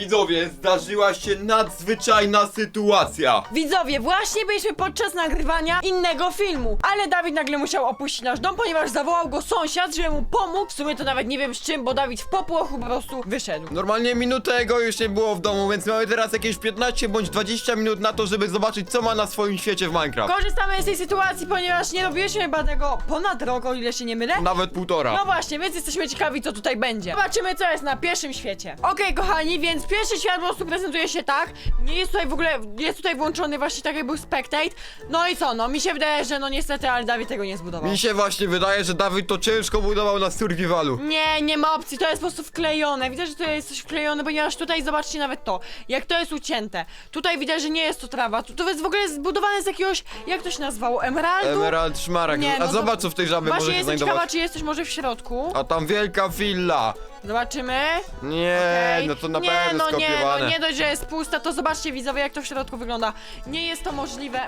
Widzowie, zdarzyła się nadzwyczajna sytuacja. Widzowie, właśnie byliśmy podczas nagrywania innego filmu, ale Dawid nagle musiał opuścić nasz dom, ponieważ zawołał go sąsiad, żeby mu pomógł. W sumie to nawet nie wiem z czym, bo Dawid w popłochu po prostu wyszedł. Normalnie minutę jego już nie było w domu, więc mamy teraz jakieś 15 bądź 20 minut na to, żeby zobaczyć co ma na swoim świecie w Minecraft. Korzystamy z tej sytuacji, ponieważ nie robiliśmy chyba tego ponad rok, o ile się nie mylę. Nawet półtora. No właśnie, więc jesteśmy ciekawi, co tutaj będzie. Zobaczymy, co jest na pierwszym świecie. Okej, kochani, więc pierwszy świat po prostu prezentuje się tak. Nie jest tutaj w ogóle, jest tutaj włączony właśnie tak, jak był spectate. No i co, no, mi się wydaje, że no niestety, ale Dawid tego nie zbudował. Mi się właśnie wydaje, że Dawid to ciężko budował na survivalu. Nie, nie ma opcji, to jest po prostu wklejone. Widzę, że to jest coś wklejone, ponieważ tutaj zobaczcie nawet to, jak to jest ucięte. Tutaj widać, że nie jest to trawa. To, to jest w ogóle zbudowane z jakiegoś, jak to się nazywało, emeraldu? Emerald Szmaragd. Nie, no A to- zobacz co w tej żabie Właśnie może się jestem znajdować. ciekawa, czy jest coś może w środku. A tam wielka willa. Zobaczymy. Nie, Okej. no to na nie, pewno no nie, skopiowane. no nie dość, że jest pusta, to zobaczcie widzowie jak to w środku wygląda. Nie jest to możliwe.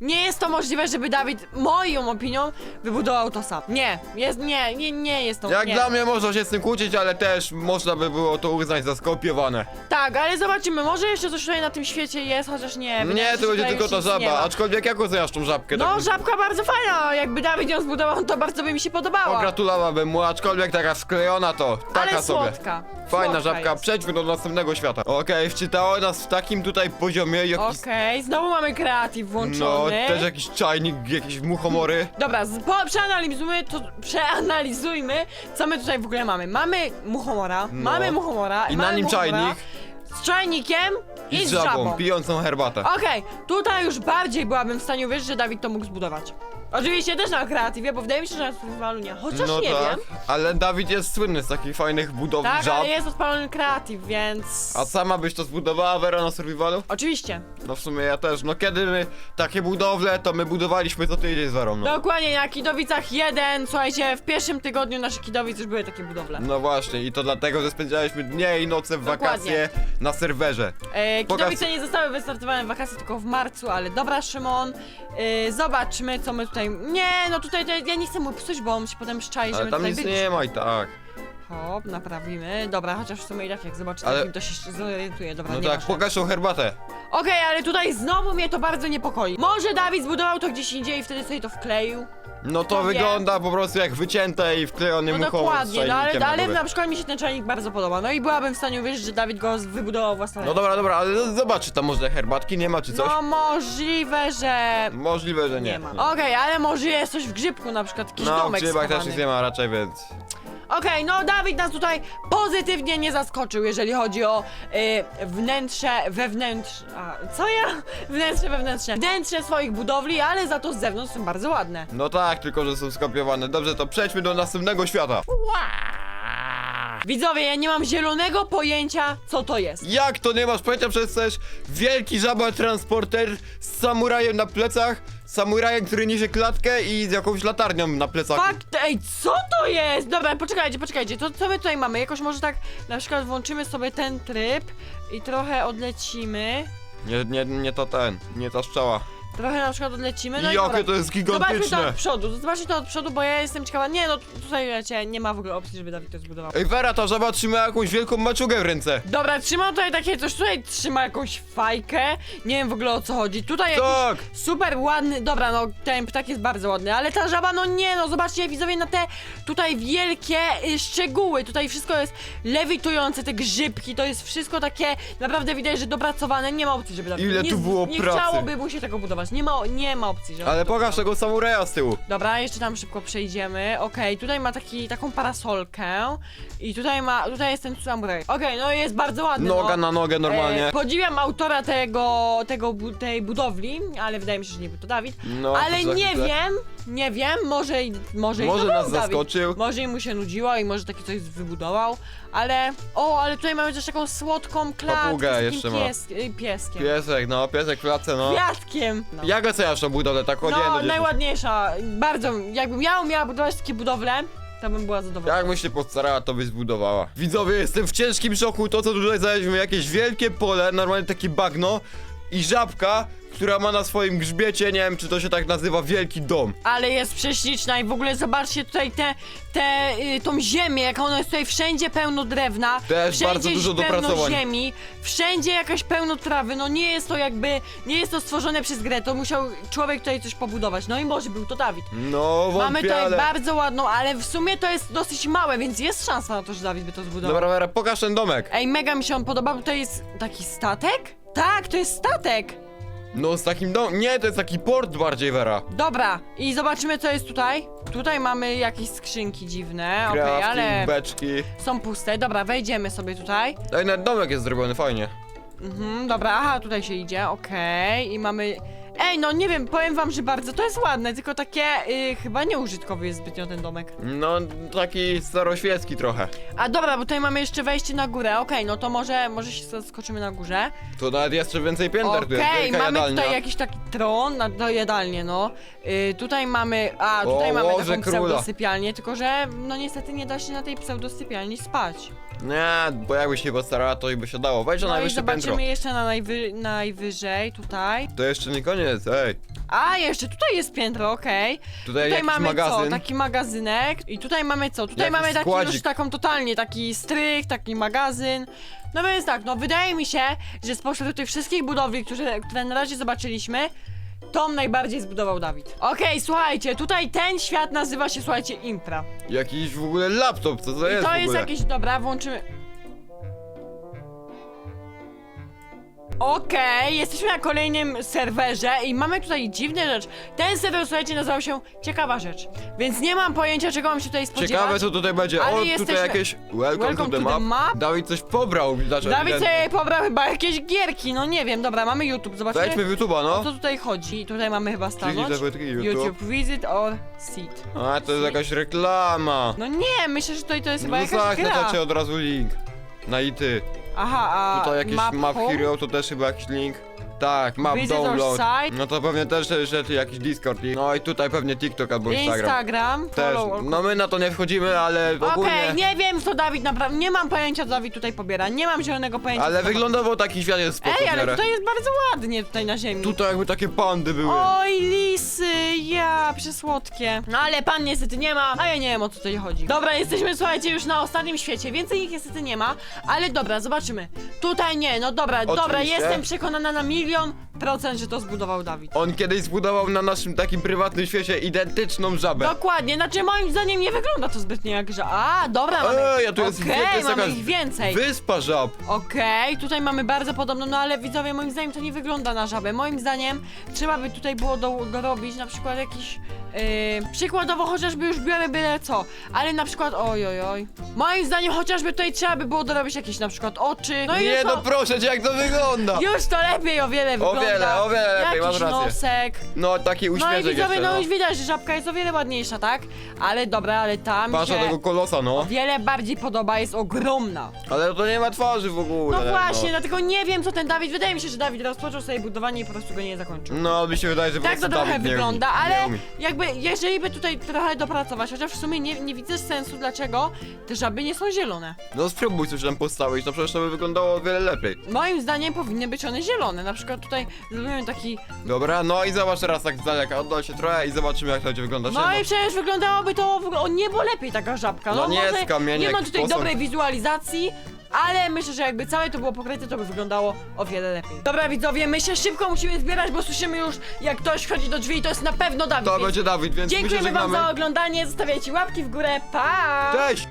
Nie jest to możliwe, żeby Dawid, moją opinią, wybudował to sam. Nie, jest, nie, nie, nie jest to, Jak nie. dla mnie można się z tym kłócić, ale też można by było to uznać za skopiowane. Tak, ale zobaczymy, może jeszcze coś tutaj na tym świecie jest, chociaż nie. wydaje mi Nie, się, to że będzie tutaj tylko już ta nic nie żaba. ma. Aczkolwiek jak oceniasz tą żabkę? No, tak żabka bardzo fajna, jakby Dawid ją zbudował, to bardzo by mi się podobała. Pogratulowałbym mu, aczkolwiek taka sklejona to taka ale sobie. słodka. Fajna Słodka żabka, jest. przejdźmy do następnego świata. Okej, wczytało nas w takim tutaj poziomie jakiś... Okej, znowu mamy kreatyw No, też jakiś czajnik, jakieś muchomory. Dobra, z, po, przeanalizujmy to, przeanalizujmy, co my tutaj w ogóle mamy. Mamy muchomora, No. mamy muchomora I na mamy nim muchomora czajnik. Z czajnikiem i, I z żabą, pijącą herbatę. Okej, tutaj już bardziej byłabym w stanie uwierzyć, że Dawid to mógł zbudować. Oczywiście też na kreatywie, bo wydaje mi się, że na survivalu nie. Chociaż no nie tak, wiem. ale Dawid jest słynny z takich fajnych budowli Tak, żab. ale jest odpalony kreatyw, więc... A sama byś to zbudowała, Vera, na survivalu? Oczywiście. No w sumie ja też. No kiedy my takie budowle, to my budowaliśmy co tydzień z Werą, no. Dokładnie, na Kidowicach 1, słuchajcie, w pierwszym tygodniu naszych Kidowic już były takie budowle. No właśnie, i to dlatego, że spędzaliśmy dnie i noce w Dokładnie. wakacje na serwerze. E, Pokaż- Kidowice nie zostały wystartowane w wakacje tylko w marcu, ale dobra Szymon. E, zobaczmy co my tutaj. Nie, no tutaj ja nie chcę mu psuć, bo on się potem szczai, Ale my tam tutaj nic nie ma i tak. Hop, naprawimy. Dobra, chociaż w sumie i tak jak zobaczy Ale- takim to się zorientuje. Dobra, No nie tak, pokaż tą herbatę. Okej, ale tutaj znowu mnie to bardzo niepokoi. Może Dawid zbudował to gdzieś indziej i wtedy sobie to wkleił. No to No wygląda po prostu jak wycięte i wklejony No muchą dokładnie, no ale, ale na na przykład mi się ten czajnik bardzo podoba. No i byłabym w stanie uwierzyć, że Dawid go z- wybudował własną No dobra, dobra, ale zobacz, czy tam może herbatki nie ma, czy coś? No możliwe, że Możliwe, że nie. nie ma. Okej, ale może jest coś w grzybku, na przykład jakiś No, w domek grzybach też schowany. nic nie ma raczej, więc... Okej, no Dawid nas tutaj pozytywnie nie zaskoczył, jeżeli chodzi o y, wnętrze, wewnętrze, a co ja? Wnętrze, wewnętrzne. Wnętrze swoich budowli, ale za to z zewnątrz są bardzo ładne. No tak, tylko że są skopiowane. Dobrze, to przejdźmy do następnego świata. Widzowie, ja nie mam zielonego pojęcia, co to jest. Jak to nie masz pojęcia, przecież chcesz wielki żaba transporter z samurajem na plecach, samurajem, który niesie klatkę i z jakąś latarnią na plecach. Fakt, ej, co to jest? Dobra, poczekajcie, poczekajcie, to co my tutaj mamy? Jakoś może tak, na przykład włączymy sobie ten tryb i trochę odlecimy. Nie, nie, nie to ten, nie ta szczała. Trochę na przykład odlecimy, no i Jakie dobra. to jest Zobaczmy to gigantyczne! od przodu, zobaczcie to od przodu, bo ja jestem ciekawa. Nie, no tutaj wiecie, nie ma w ogóle opcji, żeby Dawid to zbudował. Ej, Vera, ta żaba trzyma jakąś wielką maczugę w ręce. Dobra, trzyma tutaj takie coś, tutaj trzyma jakąś fajkę. Nie wiem w ogóle o co chodzi. Tutaj jakiś Tak! super ładny, dobra, no ten ptak jest bardzo ładny, ale ta żaba, no nie, no zobaczcie widzowie na te tutaj wielkie y, szczegóły. Tutaj wszystko jest lewitujące, te grzybki, to jest wszystko takie naprawdę widać, że dopracowane. Nie ma opcji, żeby Dawid Ile nie, tu było nie pracy. chciałoby mu się tego budować. Nie ma, nie ma opcji, żeby Ale to pokaż tego samuraja z tyłu. Dobra, jeszcze tam szybko przejdziemy. Okej, tutaj ma taki, taką parasolkę. I tutaj ma, tutaj jest ten samuraj. Okej, no jest bardzo ładny. Noga no. na nogę normalnie. E, podziwiam autora tego, tego, bu- tej budowli, ale wydaje mi się, że nie był to Dawid. No, ale za nie chwilę. wiem, nie wiem, może, i- może, i Może to nas był Dawid. zaskoczył. Może mu się nudziło i może takie coś wybudował, ale... O, ale tutaj mamy też taką słodką klatkę Papugę z takim jeszcze ma. pies, y, pieskiem. Piesek, no, piesek w klatce, no. Kwiatkiem. No. Jak oceniasz tą budowlę? Tak No, no, dziesięć. najładniejsza. Bardzo. Jakbym ja umiała budować takie budowle, to bym była zadowolona. Jak byś się postarała, to byś zbudowała. Widzowie, jestem w ciężkim szoku. To, co tutaj znaleźliśmy, jakieś wielkie pole, normalnie takie bagno. I żabka, która ma na swoim grzbiecie, nie wiem czy to się tak nazywa, wielki dom. Ale jest prześliczna i w ogóle zobaczcie tutaj te, te, y, tą ziemię, jak ona jest tutaj wszędzie pełno drewna, Też wszędzie bardzo dużo pełno dopracowań. ziemi, wszędzie jakaś pełno trawy, no nie jest to jakby, nie jest to stworzone przez grę, to musiał człowiek tutaj coś pobudować, no i może był to Dawid. No, wątpię, Mamy tutaj ale... bardzo ładną, ale w sumie to jest dosyć małe, więc jest szansa na to, że Dawid by to zbudował. Dobra, dobra, pokaż ten domek. Ej, mega mi się on podoba, bo to jest taki statek? Tak, to jest statek! No, z takim dom... Nie, to jest taki port bardziej, Vera. Dobra, i zobaczymy co jest tutaj. Tutaj mamy jakieś skrzynki dziwne, okej, Crafting, ale beczki. są puste. Dobra, wejdziemy sobie tutaj. Ej, nawet domek jest zrobiony fajnie. Mhm, dobra, aha, tutaj się idzie, okej, i mamy... Ej, no nie wiem, powiem wam, że bardzo to jest ładne, tylko takie, y, chyba nieużytkowy jest zbytnio ten domek. No, taki staroświecki trochę. A dobra, bo tutaj mamy jeszcze wejście na górę, okej, no to może, może się zaskoczymy na górze. To nawet jeszcze więcej pięter, tu jest Okej, wielka mamy jadalnia. tutaj jakiś taki tron, na, no jadalnię, no. Y, tutaj mamy, a tutaj O, mamy łoże taką króla. pseudosypialnię, tylko że, no niestety nie da się na tej pseudosypialni spać. Nie, bo jakbyś się postarała, to i by się dało. Wejdź na No i najwyższe zobaczymy piętro. jeszcze na najwy, najwyżej, tutaj. To jeszcze nie koniec, ej. A, jeszcze tutaj jest piętro, okej. Tutaj, Tutaj jakiś mamy magazyn. co? Taki magazynek. I tutaj mamy co? Tutaj Jakiś mamy taki składzik. już taką totalnie, taki strych, taki magazyn. No więc tak, no wydaje mi się, że spośród tych wszystkich budowli, które, które na razie zobaczyliśmy, Tom najbardziej zbudował Dawid. Okej, słuchajcie, tutaj ten świat nazywa się, słuchajcie, Impra. Jakiś w ogóle laptop, co to I jest to jest ogóle? jakieś, dobra, włączymy... Okej, jesteśmy na kolejnym serwerze i mamy tutaj dziwne rzecz. Ten serwer, słuchajcie, nazywał się Ciekawa Rzecz. Więc nie mam pojęcia, czego mam się tutaj spodziewać. Ciekawe co tutaj będzie. Ale o, jesteśmy- tutaj jakieś... Welcome, to, the, map. Dawid coś pobrał, znaczy Dawid sobie pobrał chyba jakieś gierki, no nie wiem, dobra, mamy YouTube, zobaczmy. Wejdźmy w YouTube'a, O no. co tutaj chodzi? Tutaj mamy chyba stanąć. YouTube. YouTube Visit or Seat. A, to jest jakaś reklama. No nie, myślę, że tutaj to jest chyba No jakaś tak, gra. znacie od razu link. Na ity. Aha, a Tutaj jakiś map, hero, to też chyba jakiś link. Tak, Visit or download. site? No to pewnie też że tu jakiś Discord. i- No i tutaj pewnie TikTok albo Instagram. Instagram, Też. follow No my na to nie wchodzimy, ale Okej, ogólnie... nie wiem co Dawid naprawdę, nie mam pojęcia co Dawid tutaj pobiera, nie mam zielonego pojęcia. Ale co to- wyglądował taki świat jest spoko Ej, w ale miarę. tutaj jest bardzo ładnie tutaj na ziemi. Tutaj jakby takie pandy były. Oj, lisy, ja, przesłodkie. No ale pan niestety nie ma, a ja nie wiem o co tutaj chodzi. Dobra, jesteśmy, słuchajcie, już na ostatnim świecie, więcej ich niestety nie ma, ale dobra, zobaczymy. Tutaj nie, no dobra, dobra, Oczywiście. jestem przekonana na milyon procent, że to zbudował Dawid. On kiedyś zbudował na naszym takim prywatnym świecie identyczną żabę. Dokładnie, znaczy moim zdaniem nie wygląda to zbytnio jak że. A, dobra, mamy. Ej, a tu jest, Okej, to jest mamy jakaś ich więcej. wyspa żab. Okej, tutaj mamy bardzo podobną, no ale widzowie, moim zdaniem to nie wygląda na żabę. Moim zdaniem trzeba by tutaj było do, dorobić na przykład jakiś. Yy, przykładowo chociażby już biorę byle co, ale na przykład. Oj, oj, oj. Moim zdaniem chociażby tutaj trzeba by było dorobić jakieś na przykład oczy. No i nie, już no to, proszę cię, jak to wygląda. Już to lepiej o wiele wygląda. Wiele, o wiele lepiej, Jakiś masz rację. nosek. No taki No i uśmieszek widzowie, jeszcze, no no. już widać, że żabka jest o wiele ładniejsza, tak? Ale dobra, ale tam Patrz się tego kolosa, no. o wiele bardziej podoba, jest ogromna. Ale to nie ma twarzy w ogóle. No właśnie, dlatego nie wiem co ten Dawid, wydaje mi się, że Dawid rozpoczął sobie budowanie i po prostu go nie zakończył. No, mi się wydaje, że po Tak to prostu trochę Dawid nie wygląda, umie, ale Nie umie. jakby jeżeli by tutaj trochę dopracować, chociaż w sumie nie, nie widzę sensu dlaczego te żaby nie są zielone. No spróbuj coś tam postawić, no przecież to by wyglądało o wiele lepiej. Moim zdaniem powinny być one zielone, na przykład tutaj zrobiłem taki... Dobra, no i zobacz teraz tak z daleka, oddal się trochę i zobaczymy jak to będzie wyglądać. No i przecież wyglądałoby to w ogóle o niebo lepiej taka żabka. No nie może kamień, nie ma jakiś tutaj posąg. dobrej wizualizacji, ale myślę, że jakby całe to było pokryte, to by wyglądało o wiele lepiej. Dobra widzowie, my się szybko musimy zbierać, bo słyszymy już jak ktoś wchodzi do drzwi i to jest na pewno Dawid. To więc będzie Dawid, więc my się Dziękujemy wam żegnamy. za oglądanie, zostawiajcie łapki w górę, pa! Cześć!